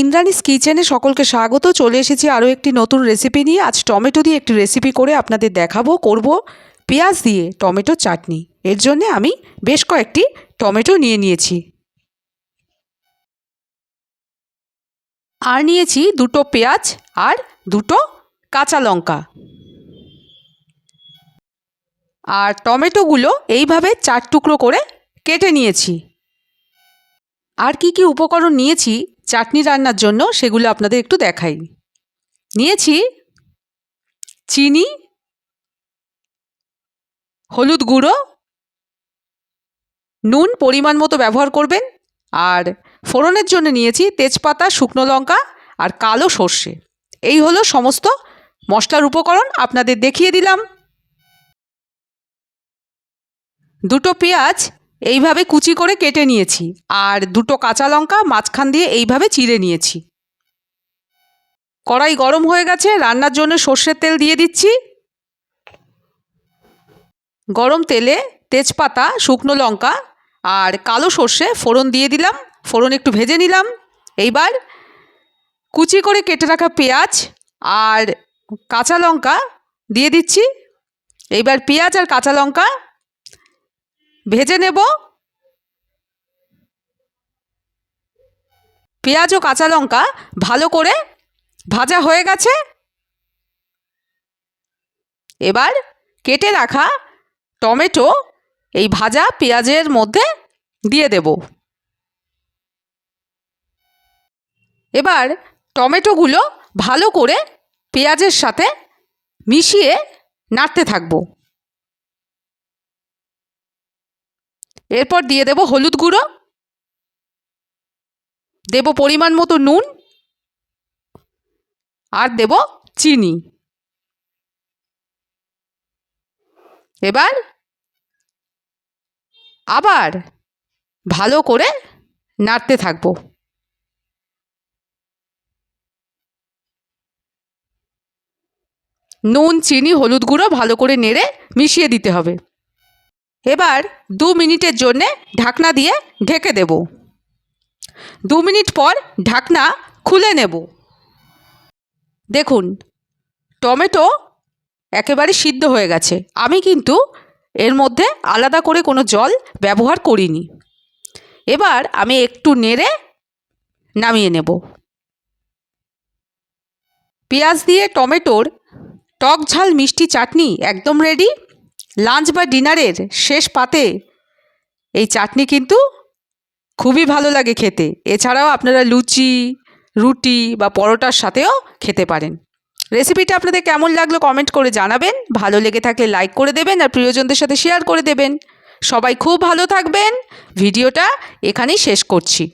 ইন্দ্রাণীস কিচেনে সকলকে স্বাগত। চলে এসেছি আরও একটি নতুন রেসিপি নিয়ে। আজ টমেটো দিয়ে একটি রেসিপি করে আপনাদের দেখাবো, করব পেঁয়াজ দিয়ে টমেটো চাটনি। এর জন্য আমি বেশ কয়েকটি টমেটো নিয়ে নিয়েছি। আর নিয়েছি দুটো পেঁয়াজ আর দুটো কাঁচা লঙ্কা। আর টমেটোগুলো এইভাবে চার টুকরো করে কেটে নিয়েছি। আর কি কি উপকরণ নিয়েছি চাটনি রান্নার জন্য সেগুলো আপনাদের একটু দেখাই। নিয়েছি চিনি, হলুদ গুঁড়ো, নুন পরিমাণ মতো ব্যবহার করবেন, আর ফোড়নের জন্য নিয়েছি তেজপাতা, শুকনো লঙ্কা আর কালো সর্ষে। এই হলো সমস্ত মশলার উপকরণ, আপনাদের দেখিয়ে দিলাম। দুটো পেঁয়াজ এইভাবে কুচি করে কেটে নিয়েছি আর দুটো কাঁচা লঙ্কা মাঝখান দিয়ে এইভাবে চিড়ে নিয়েছি। কড়াই গরম হয়ে গেছে, রান্নার জন্য সর্ষের তেল দিয়ে দিচ্ছি। গরম তেলে তেজপাতা, শুকনো লঙ্কা আর কালো সর্ষে ফোড়ন দিয়ে দিলাম। ফোড়ন একটু ভেজে নিলাম। এইবার কুচি করে কেটে রাখা পেঁয়াজ আর কাঁচা লঙ্কা দিয়ে দিচ্ছি। এইবার পেঁয়াজ আর কাঁচা লঙ্কা ভেজে নেব। পেঁয়াজ ও কাঁচা লঙ্কা ভালো করে ভাজা হয়ে গেছে। এবার কেটে রাখা টমেটো এই ভাজা পেঁয়াজের মধ্যে দিয়ে দেব। এবার টমেটোগুলো ভালো করে পেঁয়াজের সাথে মিশিয়ে নাড়তে থাকব। এরপর দিয়ে দেব হলুদ গুঁড়ো। দেব পরিমাণ মতো নুন। আর দেব চিনি। এবার আবার ভালো করে নাড়তে থাকব। নুন, চিনি, হলুদ গুঁড়ো ভালো করে নেড়ে মিশিয়ে দিতে হবে। এবার দু মিনিটের জন্যে ঢাকনা দিয়ে ঢেকে দেব। দু মিনিট পর ঢাকনা খুলে নেব। দেখুন, টমেটো একেবারে সিদ্ধ হয়ে গেছে। আমি কিন্তু এর মধ্যে আলাদা করে কোনো জল ব্যবহার করিনি। এবার আমি একটু নেড়ে নামিয়ে নেব। পেঁয়াজ দিয়ে টমেটোর টক ঝাল মিষ্টি চাটনি একদম রেডি লাঞ্চ বা ডিনারের শেষ পাতে এই চাটনি কিন্তু খুবই ভালো লাগে খেতে। এছাড়াও আপনারা লুচি, রুটি বা পরোটার সাথেও খেতে পারেন। রেসিপিটা আপনাদের কেমন লাগল কমেন্ট করে জানাবেন। ভালো লেগে থাকলে লাইক করে দেবেন আর প্রিয়জনদের সাথে শেয়ার করে দেবেন। সবাই খুব ভালো থাকবেন। ভিডিওটা এখানেই শেষ করছি।